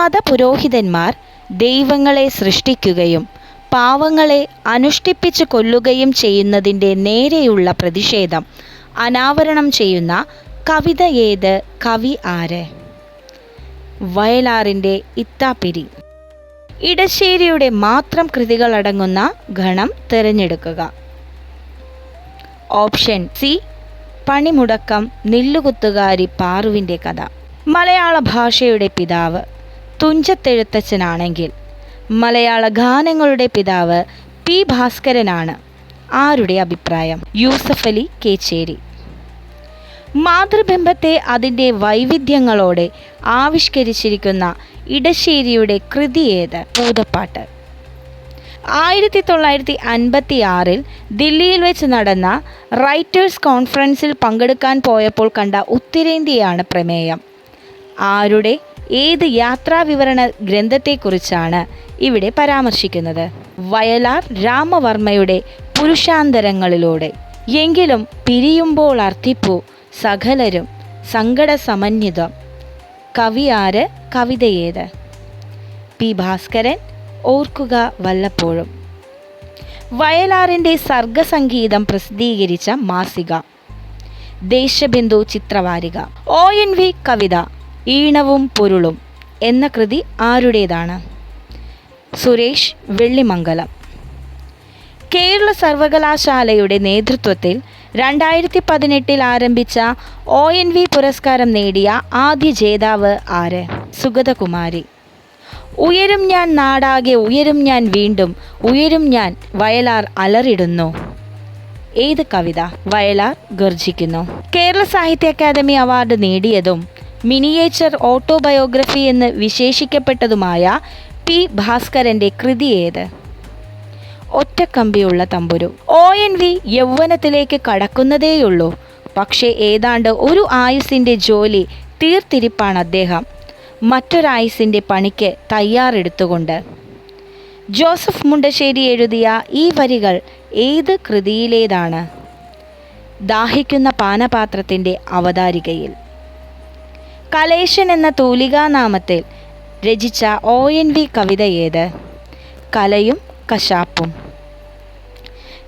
മതപുരോഹിതന്മാർ ദൈവങ്ങളെ സൃഷ്ടിക്കുകയും പാവങ്ങളെ അനുഷ്ഠിപ്പിച്ചു കൊല്ലുകയും ചെയ്യുന്നതിന്റെ നേരെയുള്ള പ്രതിഷേധം അനാവരണം ചെയ്യുന്ന കവിത ഏത് കവി ആര്? വയലാറിന്റെ ഇത്താപ്പിരി. ഇടശ്ശേരിയുടെ മാത്രം കൃതികളടങ്ങുന്ന ഗണം തിരഞ്ഞെടുക്കുക. ഓപ്ഷൻ സി പണിമുടക്കം നെല്ലുകുത്തുകാരി പാറുവിന്റെ കഥ. മലയാള ഭാഷയുടെ പിതാവ് തുഞ്ചത്തെഴുത്തച്ഛനാണെങ്കിൽ. മലയാള ഗാനങ്ങളുടെ പിതാവ് പി ഭാസ്കരനാണ്. ആരുടെ അഭിപ്രായം? യൂസഫ് അലി കേച്ചേരി. മാതൃബിംബത്തെ അതിന്റെ വൈവിധ്യങ്ങളോടെ ആവിഷ്കരിച്ചിരിക്കുന്ന ഇടശ്ശേരിയുടെ കൃതി ഏത്? പൂതപ്പാട്ട് ആയിരത്തി തൊള്ളായിരത്തി അൻപത്തി ആറിൽ ദില്ലിയിൽ വെച്ച് നടന്ന റൈറ്റേഴ്സ് കോൺഫറൻസിൽ പങ്കെടുക്കാൻ പോയപ്പോൾ കണ്ട ഉത്തരേന്ത്യയാണ് പ്രമേയം. ആരുടെ ഏത് യാത്രാവിവരണ ഗ്രന്ഥത്തെക്കുറിച്ചാണ് ഇവിടെ പരാമർശിക്കുന്നത്? വയലാർ രാമവർമ്മയുടെ പുരുഷാന്തരങ്ങളിലൂടെ എങ്കിലും പിരിയുമ്പോൾ അർത്ഥിപ്പു സകലരും സങ്കടസമന്വിതം. കവിയാര് കവിതയേത്. പി ഭാസ്കരൻ ഓർക്കുക വല്ലപ്പോഴും. വയലാറിന്റെ സർഗസംഗീതം പ്രസിദ്ധീകരിച്ച മാസിക. ദേശബിന്ദു ചിത്രവാരിക. ഒ എൻ വി കവിത. ഈണവും പൊരുളും എന്ന കൃതി ആരുടേതാണ്? സുരേഷ് വെള്ളിമംഗലം. കേരള സർവകലാശാലയുടെ നേതൃത്വത്തിൽ രണ്ടായിരത്തി പതിനെട്ടിൽ ആരംഭിച്ച ഒ എൻ വി പുരസ്കാരം നേടിയ ആദ്യ ജേതാവ് ആര്? സുഗതകുമാരി. ഉയരും ഞാൻ നാടാകെ ഉയരും ഞാൻ വീണ്ടും ഉയരും ഞാൻ വയലാർ അലറിടുന്നു. ഏത് കവിത? വയലാർ ഗർജിക്കുന്നു. കേരള സാഹിത്യ അക്കാദമി അവാർഡ് നേടിയതും മിനിയേച്ചർ ഓട്ടോബയോഗ്രഫി എന്ന് വിശേഷിക്കപ്പെട്ടതുമായ പി ഭാസ്കരന്റെ കൃതി ഏത്? ഒറ്റക്കമ്പിയുള്ള തമ്പുരു. ഒ എൻ വി യൗവനത്തിലേക്ക് കടക്കുന്നതേയുള്ളൂ. പക്ഷേ ഏതാണ്ട് ഒരു ആയുസിന്റെ ജോലി തീർത്തിരിപ്പാണ് അദ്ദേഹം. മറ്റൊരായുസിന്റെ പണിക്ക് തയ്യാറെടുത്തുകൊണ്ട്. ജോസഫ് മുണ്ടശ്ശേരി എഴുതിയ ഈ വരികൾ ഏത് കൃതിയിലേതാണ്? ദാഹിക്കുന്ന പാനപാത്രത്തിന്റെ അവതാരികയിൽ. കലേശൻ എന്ന തൂലികാനാമത്തിൽ രചിച്ച ഒ എൻ വി കവിത ഏത്? കലയും കശാപ്പും.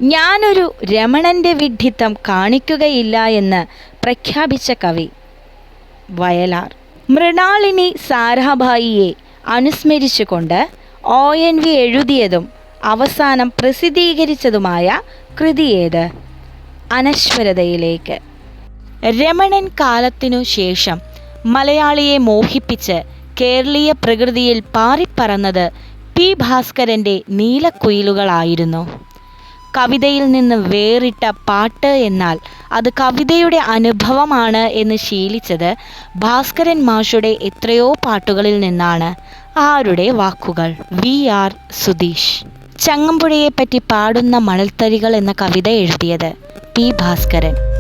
ഞാനൊരു രമണന്റെ വിഡ്ഢിത്തം കാണിക്കുകയില്ല എന്ന് പ്രഖ്യാപിച്ച കവി വയലാർ. മൃണാളിനി സാരാഭായിയെ അനുസ്മരിച്ചുകൊണ്ട് ഒ എൻ വി എഴുതിയതും അവസാനം പ്രസിദ്ധീകരിച്ചതുമായ കൃതി ഏത്? അനശ്വരതയിലേക്ക്. രമണൻ കാലത്തിനു ശേഷം മലയാളിയെ മോഹിപ്പിച്ച് കേരളീയ പ്രകൃതിയിൽ പാറിപ്പറന്നത് പി ഭാസ്കരന്റെ നീലക്കുയിലുകളായിരുന്നു. കവിതയിൽ നിന്ന് വേറിട്ട പാട്ട് എന്നാൽ അത് കവിതയുടെ അനുഭവമാണ് എന്ന് ശീലിച്ചത് ഭാസ്കരൻ മാഷുടെ എത്രയോ പാട്ടുകളിൽ നിന്നാണ്. ആരുടെ വാക്കുകൾ? V R Sudheesh. ചങ്ങമ്പുഴയെപ്പറ്റി പാടുന്ന മണൽത്തരികൾ എന്ന കവിത എഴുതിയത് പി ഭാസ്കരൻ.